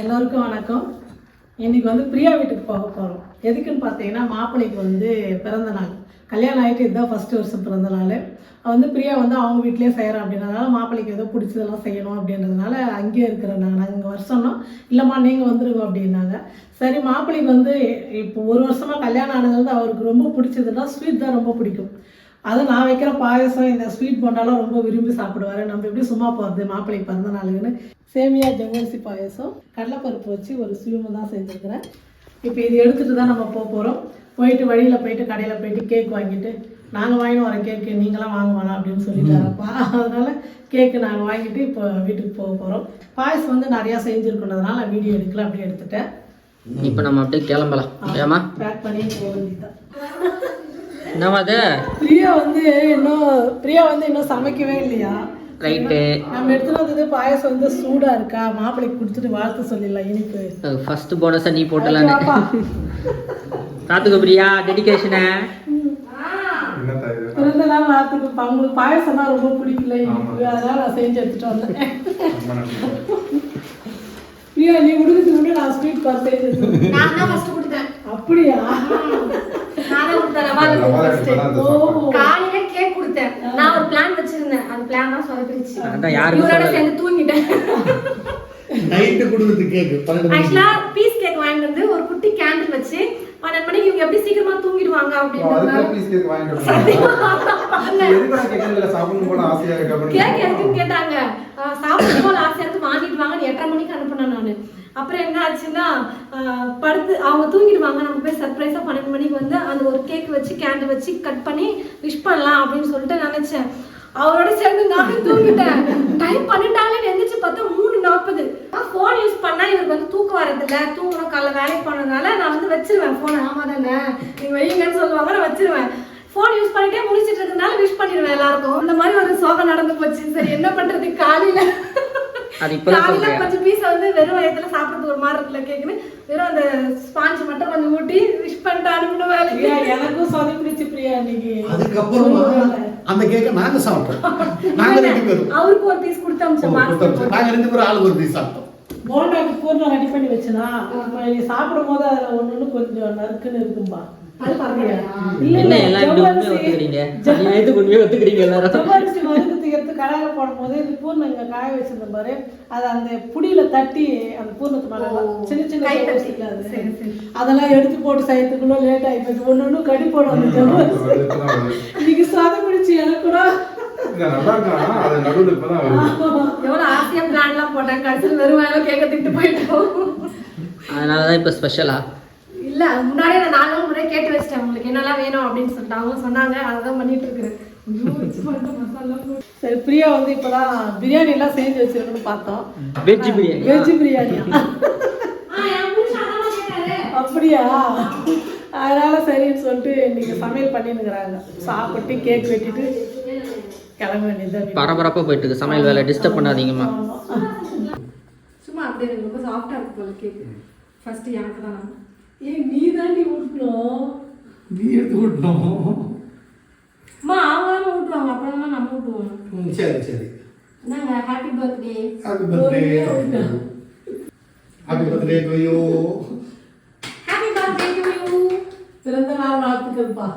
எல்லோருக்கும் வணக்கம். இன்னைக்கு வந்து பிரியா வீட்டுக்கு போக போகிறோம் எதுக்குன்னு பார்த்தீங்கன்னா மாப்பிள்ளைக்கு வந்து பிறந்த நாள். கல்யாணம் ஆகிட்டு இதுதான் ஃபஸ்ட்டு வருஷம் பிறந்த நாள். வந்து பிரியா வந்து அவங்க வீட்லேயே செய்கிறேன் அப்படின்றதுனால மாப்பிள்ளைக்கு ஏதோ பிடிச்சதெல்லாம் செய்யணும் அப்படின்றதுனால அங்கேயே இருக்கிறோம் நாங்கள் நாங்கள் இங்கே வருஷம்னா இல்லைம்மா நீங்கள் வந்துருங்க அப்படின்னாங்க. சரி மாப்பிள்ளைக்கு வந்து இப்போ ஒரு வருஷமாக கல்யாணம் ஆனதுலேருந்து அவருக்கு ரொம்ப பிடிச்சதுன்னா ஸ்வீட் தான் ரொம்ப பிடிக்கும். அது நான் வைக்கிற பாயசம் இந்த ஸ்வீட் போண்டாலாம் ரொம்ப விரும்பி சாப்பிடுவாரு. நம்ம எப்படி சும்மா போகிறது மாப்பிள்ளைக்கு பிறந்த நாளுக்குன்னு. சேமியா ஜவ்வரிசி பாயசம் கடலைப்பருப்பு வச்சு ஒரு ஸ்வீமு தான் செஞ்சுருக்கிறேன். இப்போ இது எடுத்துகிட்டு தான் நம்ம போக போகிறோம் போயிட்டு வழியில் போயிட்டு கடையில் போயிட்டு கேக் வாங்கிட்டு நாங்கள் வாங்கிட்டு வர கேக்கு நீங்களாம் வாங்க வேணாம் அப்படின்னு சொல்லிட்டாரப்பா. அதனால கேக்கு நாங்கள் வாங்கிட்டு இப்போ வீட்டுக்கு போக போகிறோம் பாயசம் வந்து நிறையா செஞ்சுருக்கணுன்றதுனால நான் வீடியோ எடுக்கல அப்படியே எடுத்துட்டேன். இப்போ நம்ம அப்படியே கிளம்பலாம். ஏமா பேக் பண்ணி போக வேண்டியதான் என்னவா அது? பிரியா வந்து இன்னும் பிரியா வந்து இன்னும் சமைக்கவே இல்லையா? ரைட்டு. நம்ம எடுத்துட்டு வந்தது பாயசம் வந்து சூடா இருக்கா? மாப்பிள்ளைக்கு கொடுத்துட்டு வாழ்த்து சொல்லிடலாம் இனிப்பு. ஃபர்ஸ்ட் போனஸை நீ போட்டலான்னு பாப்பா. சாத்துக்கு பிரியா டெடிகேஷனை என்னத்தா இது? பிறந்த நாள் வாழ்த்துக்கு பா- உங்களுக்கு பாயசம்னா ரொம்ப பிடிக்கல இனிப்பு. அதனால நான் செஞ்சு எடுத்துட்டு வந்தேன். பிரியா நீ கொடுக்கறதுக்கு முன்னாடி நான் ஸ்வீட் பார்த்து அப்படியா நான் தான் கொடுத்தேன் ரவா லட்டு ரவா first. லட்டு தான் அந்த ஓ சாப்பாடு. காலையில கேக் கொடுத்தேன். நான் ஒரு பிளான் வச்சிருந்தேன். அந்த பிளான் தான் சொதப்பிடுச்சு. இவரோட. சேர்ந்து தூங்கிட்டேன். நைட்டு கொடுக்குறது ஆக்சுவலா பீஸ் கேக் வாங்கிட்டு வந்து ஒரு குட்டி கேண்டில் வச்சு பன்னெண்டு மணிக்கு இவங்க எப்படி சீக்கிரமா தூங்கிடுவாங்க போல அப்படின்னு கேக் கேட்டாங்க. சாப்பிடும் போது ஆசையா இருக்கு வாங்கிட்டு வாங்கன்னு எட்டரை மணிக்கு அனுப்புனேன் நானு. அப்புறம் என்ன ஆச்சுன்னா படுத்து அவங்க தூங்கிடுவாங்க. நம்ம போய் சர்ப்ரைஸா பன்னெண்டு மணிக்கு வந்து கேக் வச்சு கேண்டில் வச்சு கட் பண்ணி விஷ் பண்ணலாம் அப்படின்னு சொல்லிட்டு நினைச்சேன். அவரோட சேர்ந்து நானும் தூங்கிட்டேன். டைம் பண்ணிட்டாலே எந்திரிச்சு பார்த்தா மூணு நாற்பது. ஃபோன் யூஸ் பண்ணா இவருக்கு வந்து தூக்கம் வரதில்ல தூங்கணும் காலைல வேலைக்கு போனதுனால நான் வந்து வச்சிருவேன் ஃபோன் ஆமா தானே நீங்க வையுங்கன்னு சொல்லுவாங்க நான் வச்சிருவேன். ஃபோன் யூஸ் பண்ணிட்டே முடிச்சிட்டு இருக்கனால விஷ் பண்ணிடுவேன் எல்லாருக்கும். இந்த மாதிரி ஒரு சோகம் நடந்து போச்சு. சரி என்ன பண்ணுறது அது இப்பதான் சொல்றேன். கொஞ்சம் பீஸ் வந்து வெறும் வயத்துல சாப்பிடுறது ஒரு மாதிரி இருக்குல்ல கேக்குன்னு வெறும் அந்த ஸ்பாஞ்ச் மட்டும் கொஞ்சம் ஊட்டி விஷ் பண்ணிட்டு அனுப்பின வேலைக்கு. எனக்கும் சொதப்பிடுச்சு பிரியா இன்னைக்கு. அதுக்கப்புறமா அந்த கேக்கை நாங்க சாப்பிட்டோம். நாங்க ரெண்டு பேரும். அவருக்கு ஒரு பீஸ் கொடுத்தோம். நாங்க ரெண்டு பேரும் ஆளுக்கு ஒரு பீஸ் சாப்பிட்டோம். போண்டாக்கு பூர்ணம் ரெடி பண்ணி வச்சனா நீ சாப்பிடும் போது அதுல ஒண்ணு ஒண்ணு கொஞ்சம் நறுக்குன்னு இருக்கும்பா. இல்ல என்ன இல்ல ஜவ்வரிசி. ஒத்துக்கிறீங்க? ஒத்துக்கிறீங்க எல்லாரும். கடாயில போடும்போது இந்த பூர்ணம் இங்க காய வச்சிருந்த பாரு அது அந்த புடியில தட்டி அந்த பூர்ணத்து மேல சின்ன சின்ன சரி. அதெல்லாம் எடுத்து போட்டு செய்யறதுக்குள்ள லேட் ஆகி போச்சு. ஒண்ணு ஒண்ணு கடி போடும். இன்னைக்கு சாதம் பிடிச்சு எனக்கு கூட ஆசையா எல்லாம் போட்டேன் கடைசியில் வெறும் வேலை கேட்க திட்டு போயிட்டோம். அதனால தான் இப்போ ஸ்பெஷலா இல்ல முன்னாடியே நான் நாலு முன்னாடியே கேட்டு வச்சிட்டேன். உங்களுக்கு என்னெல்லாம் வேணும் அப்படின்னு சொல்லிட்டு. அவங்க சொன்னாங்க. அதை தான் பண்ணிட்டு இருக்கிறேன். சரி பிரியா வந்து இப்பதான் பிரியாணி எல்லாம் செஞ்சு வச்சிருக்குன்னு பார்த்தோம். வெஜ் பிரியாணி. வெஜ் பிரியாணியா? அப்படியா? அதனால சரின்னு சொல்லிட்டு இன்னைக்கு சமையல் பண்ணிருக்கிறாங்க சாப்பிட்டு கேக் வெட்டிட்டு கிளம்ப வேண்டியது பரபரப்பா போயிட்டு இருக்கு. சமையல் வேலை டிஸ்டர்ப் பண்ணாதீங்கம்மா. சும்மா அப்படியே எனக்கு ரொம்ப சாஃப்டா இருக்கு போல கேக் ஃபர்ஸ்ட் எனக்கு தான். ஏய் நீ தாண்டி ஊட்டணும் நீ எடுத்து விட்டோம் அம்மா அவங்க தான் ஊட்டுவாங்க. அப்புறம் தான் நம்ம ஊட்டுவோம். ம், சரி சரி. என்னங்க happy birthday happy birthday happy birthday to you happy birthday to you பிறந்த நாள் வாழ்த்துக்கள்ப்பா.